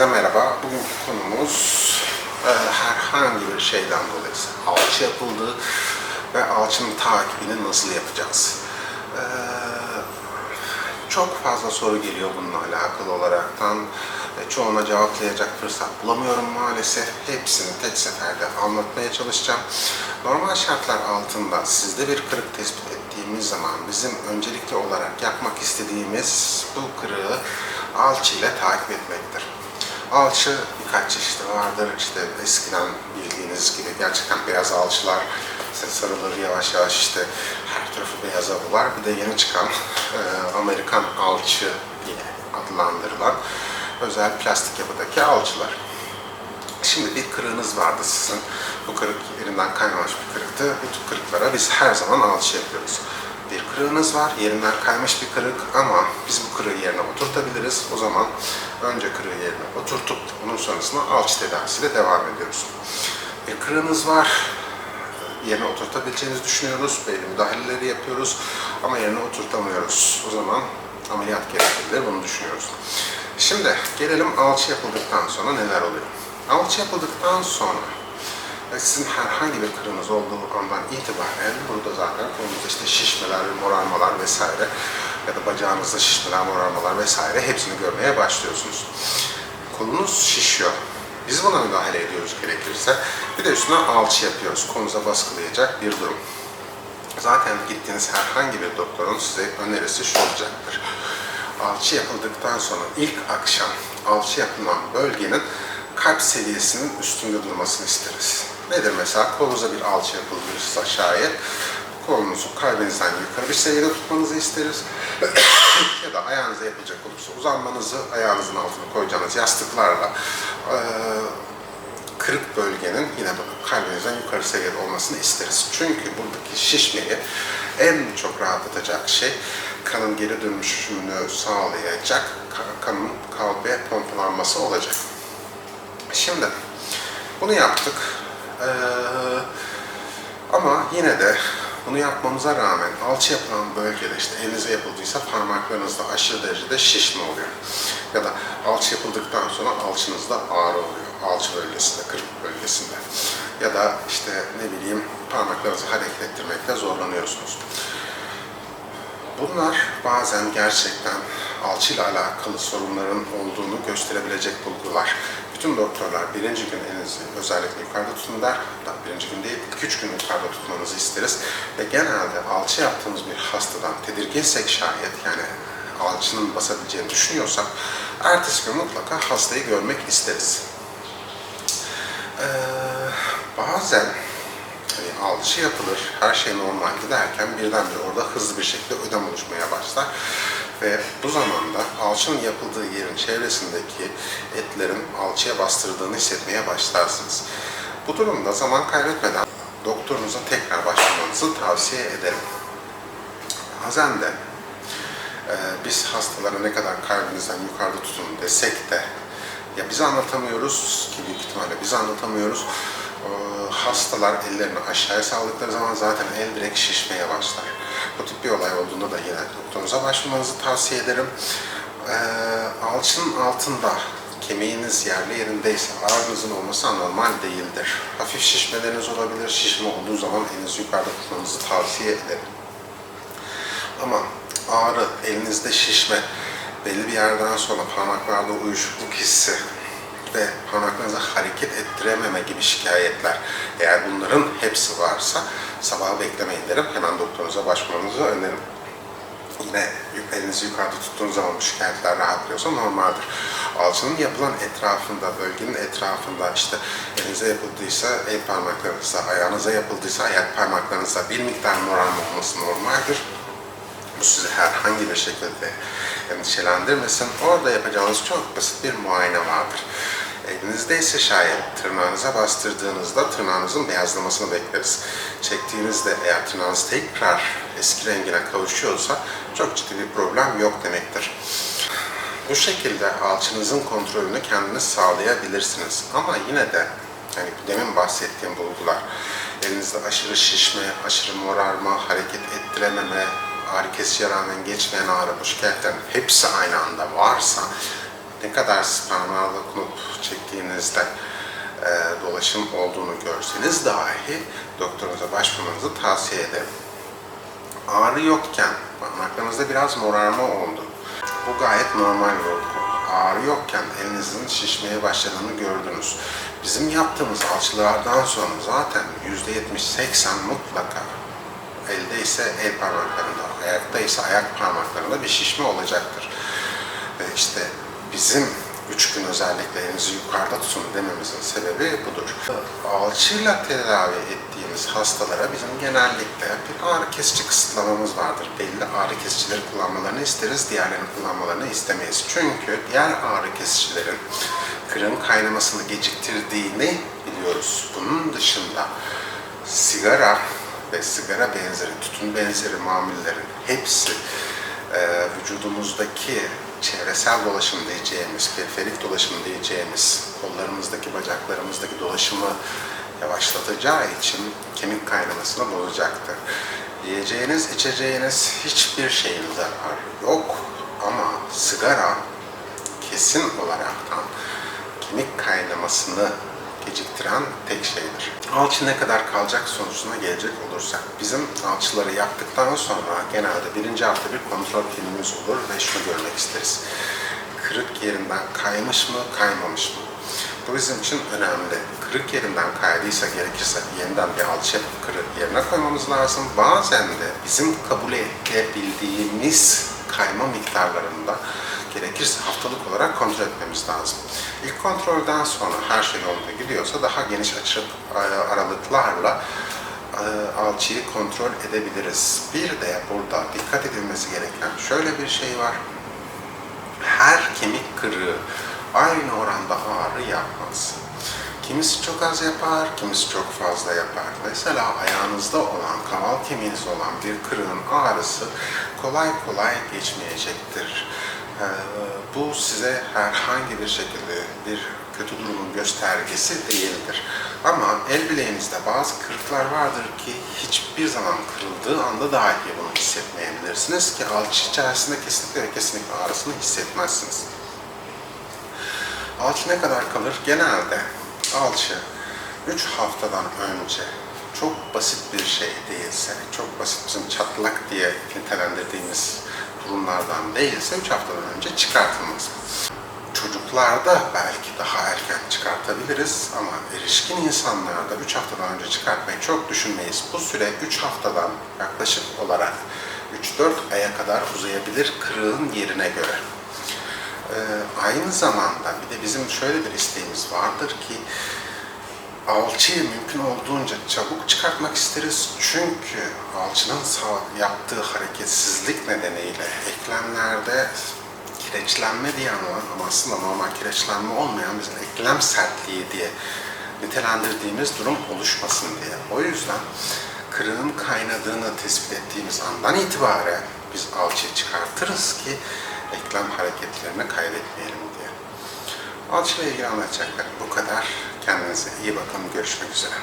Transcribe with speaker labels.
Speaker 1: Herkese merhaba. Bugünkü konumuz e, herhangi bir şeyden dolayı alçı yapıldı ve alçının takibini nasıl yapacağız? E, çok fazla soru geliyor bununla alakalı olaraktan. E, çoğuna cevaplayacak fırsat bulamıyorum maalesef. Hepsini tek seferde anlatmaya çalışacağım. Normal şartlar altında sizde bir kırık tespit ettiğimiz zaman bizim öncelikli olarak yapmak istediğimiz bu kırığı alçıyla takip etmektir. Alçı birkaç çeşidi vardır. İşte eskiden bildiğiniz gibi gerçekten beyaz alçılar işte sarılır yavaş yavaş işte her tarafı beyaza bular. Bir de yeni çıkan e, Amerikan alçı diye adlandırılan özel plastik yapıdaki alçılar. Şimdi bir kırığınız vardı sizin. Bu kırık yerinden kaymamış bir kırıktı. Bu tip kırıklara biz her zaman alçı yapıyoruz. Bir kırığınız var, yerinden kaymış bir kırık ama biz bu kırığı yerine oturtabiliriz. O zaman önce kırığı yerine oturtup onun sonrasında alçı tedavisiyle devam ediyoruz. Bir kırığınız var, yerine oturtabileceğinizi düşünüyoruz. Belli müdahaleleri yapıyoruz ama yerine oturtamıyoruz. O zaman ameliyat gerekebilir, bunu düşünüyoruz. Şimdi gelelim alçı yapıldıktan sonra neler oluyor? Alçı yapıldıktan sonra sizin herhangi bir kırığınız olduğu andan itibaren burada zaten kolunuzda işte şişmeler, morarmalar vesaire ya da bacağınızda şişmeler, morarmalar vesaire hepsini görmeye başlıyorsunuz. Kolunuz şişiyor. Biz buna müdahale ediyoruz gerekirse. Bir de üstüne alçı yapıyoruz. Kolunuza baskılayacak bir durum. Zaten gittiğiniz herhangi bir doktorun size önerisi şu olacaktır. Alçı yapıldıktan sonra ilk akşam alçı yapılan bölgenin kalp seviyesinin üstünde durmasını isteriz. Nedir mesela? Kolunuza bir alçı yapıldıysa şayet kolunuzu kalbinizden yukarı bir seviyede tutmanızı isteriz. ya da ayağınıza yapılacak olursa uzanmanızı ayağınızın altına koyacağınız yastıklarla kırık bölgenin yine kalbinizden yukarı seviyede olmasını isteriz. Çünkü buradaki şişmeyi en çok rahatlatacak şey kanın geri dönüşümünü sağlayacak kanın kalbe pompalanması olacak. Şimdi bunu yaptık. Ee, ama yine de bunu yapmamıza rağmen alçı yapılan bölgede işte elinize yapıldıysa parmaklarınızda aşırı derecede şişme oluyor. Ya da alçı yapıldıktan sonra alçınızda ağrı oluyor. Alçı bölgesinde, kırık bölgesinde. Ya da işte ne bileyim parmaklarınızı hareket ettirmekte zorlanıyorsunuz. Bunlar bazen gerçekten alçıyla alakalı sorunların olduğunu gösterebilecek bulgular. Bütün doktorlar birinci gün elinizi özellikle yukarıda tutun der. Birinci gün değil, iki üç gün yukarıda tutmanızı isteriz. Ve genelde alçı yaptığımız bir hastadan tedirginsek şayet yani alçının basabileceğini düşünüyorsak ertesi gün mutlaka hastayı görmek isteriz. Ee, bazen alçı yapılır, her şey normal giderken birdenbire orada hızlı bir şekilde ödem oluşmaya başlar. Ve bu zamanda alçının yapıldığı yerin çevresindeki etlerin alçıya bastırdığını hissetmeye başlarsınız. Bu durumda zaman kaybetmeden doktorunuza tekrar başlamanızı tavsiye ederim. Bazen de e, biz hastalara ne kadar kalbinizden yukarıda tutun desek de ya biz anlatamıyoruz ki büyük ihtimalle biz anlatamıyoruz. E, hastalar ellerini aşağıya saldıkları zaman zaten el direkt şişmeye başlar. Bu tip bir olay olduğunda da yine doktorunuza başvurmanızı tavsiye ederim. E, alçının altında kemiğiniz yerli yerindeyse ağrınızın olması anormal değildir. Hafif şişmeleriniz olabilir. Şişme olduğu zaman elinizi yukarıda tutmanızı tavsiye ederim. Ama ağrı, elinizde şişme, belli bir yerden sonra parmaklarda uyuşukluk hissi ve parmaklarınızı hareket ettirememe gibi şikayetler eğer bunların hepsi varsa sabah beklemeyin derim. Hemen doktorunuza başvurmanızı öneririm. Yine elinizi yukarıda tuttuğunuz zaman bu şikayetler rahatlıyorsa normaldir. Alçının yapılan etrafında, bölgenin etrafında işte elinize yapıldıysa el parmaklarınızda, ayağınıza yapıldıysa ayak parmaklarınızda bir miktar morarma olması normaldir. Bu sizi herhangi bir şekilde endişelendirmesin. Orada yapacağınız çok basit bir muayene vardır. Elinizde ise şayet tırnağınıza bastırdığınızda tırnağınızın beyazlamasını bekleriz. Çektiğinizde eğer tırnağınız tekrar eski rengine kavuşuyorsa çok ciddi bir problem yok demektir. Bu şekilde alçınızın kontrolünü kendiniz sağlayabilirsiniz. Ama yine de yani demin bahsettiğim bulgular elinizde aşırı şişme, aşırı morarma, hareket ettirememe, ağrı kesiciye rağmen geçmeyen ağrı bu şikayetlerin hepsi aynı anda varsa ne kadar siz parmağınızla dokunup çektiğinizde e, dolaşım olduğunu görseniz dahi doktorunuza başvurmanızı tavsiye ederim. Ağrı yokken parmaklarınızda biraz morarma oldu. Bu gayet normal bir olgu. Ağrı yokken elinizin şişmeye başladığını gördünüz. Bizim yaptığımız alçılardan sonra zaten %70-80 mutlaka elde ise el parmaklarında, ayakta ise ayak parmaklarında bir şişme olacaktır. İşte bizim üç gün özellikle elinizi yukarıda tutun dememizin sebebi budur. Alçıyla tedavi ettiğimiz hastalara bizim genellikle bir ağrı kesici kısıtlamamız vardır. Belli ağrı kesicileri kullanmalarını isteriz, diğerlerini kullanmalarını istemeyiz. Çünkü diğer ağrı kesicilerin kırığın kaynamasını geciktirdiğini biliyoruz. Bunun dışında sigara ve sigara benzeri, tütün benzeri mamullerin hepsi e, vücudumuzdaki çevresel dolaşım diyeceğimiz, periferik dolaşım diyeceğimiz, kollarımızdaki, bacaklarımızdaki dolaşımı yavaşlatacağı için kemik kaynamasını bozacaktır. Yiyeceğiniz, içeceğiniz hiçbir şeyin zararı yok ama sigara kesin olaraktan kemik kaynamasını geciktiren tek şeydir. Alçı ne kadar kalacak sorusuna gelecek olursak, bizim alçıları yaptıktan sonra genelde birinci hafta bir kontrol filmimiz olur ve şunu görmek isteriz. Kırık yerinden kaymış mı, kaymamış mı? Bu bizim için önemli. Kırık yerinden kaydıysa gerekirse yeniden bir yapıp kırık yerine koymamız lazım. Bazen de bizim kabul edebildiğimiz kayma miktarlarında gerekirse haftalık olarak kontrol etmemiz lazım. İlk kontrolden sonra her şey yolunda gidiyorsa daha geniş açık e, aralıklarla e, alçıyı kontrol edebiliriz. Bir de burada dikkat edilmesi gereken şöyle bir şey var. Her kemik kırığı aynı oranda ağrı yapmaz. Kimisi çok az yapar, kimisi çok fazla yapar. Mesela ayağınızda olan, kaval kemiğiniz olan bir kırığın ağrısı kolay kolay geçmeyecektir. Ee, bu size herhangi bir şekilde bir kötü durumun göstergesi değildir. Ama el bileğinizde bazı kırıklar vardır ki hiçbir zaman kırıldığı anda dahi bunu hissetmeyebilirsiniz ki alçı içerisinde kesinlikle kesinlikle ağrısını hissetmezsiniz. Alçı ne kadar kalır? Genelde alçı 3 haftadan önce çok basit bir şey değilse, çok basit bizim çatlak diye nitelendirdiğimiz durumlardan değilse 3 haftadan önce çıkartılmaz. Çocuklarda belki daha erken çıkartabiliriz ama erişkin insanlarda 3 haftadan önce çıkartmayı çok düşünmeyiz. Bu süre 3 haftadan yaklaşık olarak 3-4 aya kadar uzayabilir kırığın yerine göre. Ee, aynı zamanda bir de bizim şöyle bir isteğimiz vardır ki alçıyı mümkün olduğunca çabuk çıkartmak isteriz. Çünkü alçının yaptığı hareketsizlik nedeniyle eklemlerde kireçlenme diye anılan ama aslında normal kireçlenme olmayan bizim eklem sertliği diye nitelendirdiğimiz durum oluşmasın diye. O yüzden kırığın kaynadığını tespit ettiğimiz andan itibaren biz alçıyı çıkartırız ki eklem hareketlerini kaybetmeyelim diye. Alçıyla ilgili anlatacaklarım bu kadar. Kendinize iyi bakın. Görüşmek üzere.